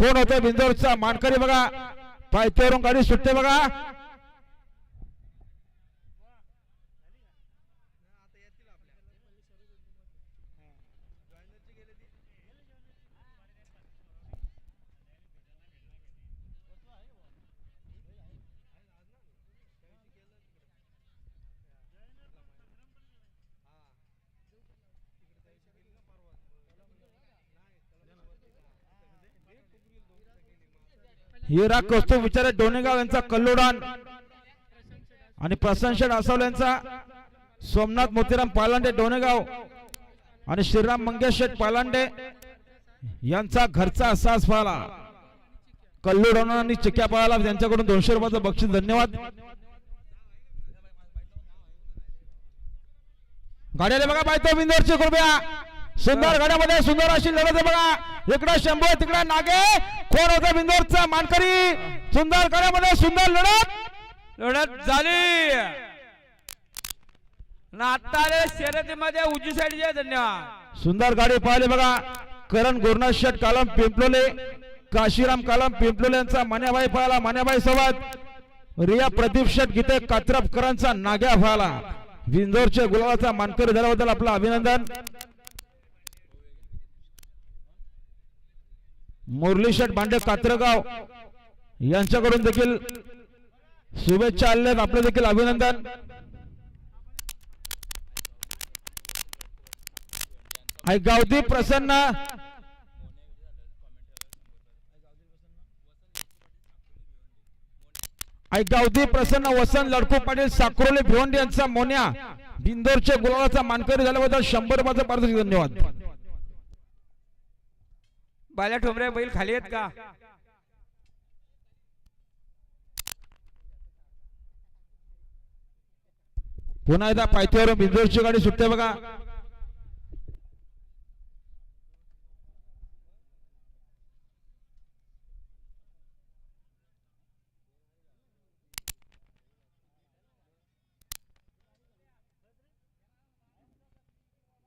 कोण होतं बिंदोरचा मानकरी बघा. पायथ्यावरून गाडी सुटते बघा. हिरा कौस्तुभ विचारे डोनेगाव यांचा कल्लोडान आणि प्रसन्न शेठ आसवले यांचा सोमनाथ मोतीराम पालांडे डोनेगाव आणि श्रीराम मंगेश शेठ पालांडे यांचा घरचा असाच पाहिला कल्लोडान आणि चिक्या पाळाला त्यांच्याकडून दोनशे रुपयाचं बक्षीस. धन्यवाद. गाड्याला बघा पाहतो बिंदोरची कृपया. सुंदर गाड्यामध्ये सुंदर अशी लढत बघा. इकडे शंभू तिकडे नागे. कोण होतं बिंदोरचा? मानकरी? सुंदर गाड्यामध्ये सुंदर लढत? लढत झाली. आता शर्यतीमध्ये उजवी साईडचे धन्यवाद सुंदर गाडी पाहिली बघा. करण गुरुनाथ शेठ कालम पिंपलोले काशीराम कालम पिंपलोले यांचा मान्याबाई पाहिला मान्याबाई सोबत. रिया प्रदीप शेठ गीते कात्रपकरांचा नाग्या पाहिला. बिंदोरच्या गुलाबाचा मानकरी झाल्याबद्दल आपलं अभिनंदन. मुरलीशेठ भांडे कात्रगाव यांच्याकडून देखील शुभेच्छा आलेल्या आपलं देखील अभिनंदन. गावदी प्रसन्न. गावदी प्रसन्न वसंत लडको पाटील साकरोली भिवंडी यांचा मोन्या बिंदोरच्या गुलाबाचा मानकरी झाल्याबद्दल शंभर रुपयाचा पारितोषिक धन्यवाद. बाल्या ठोंबरे बैल खाली आहेत का? पुन्हा एकदा पायथ्यावर बिंदोरची गाडी सुटते बघा.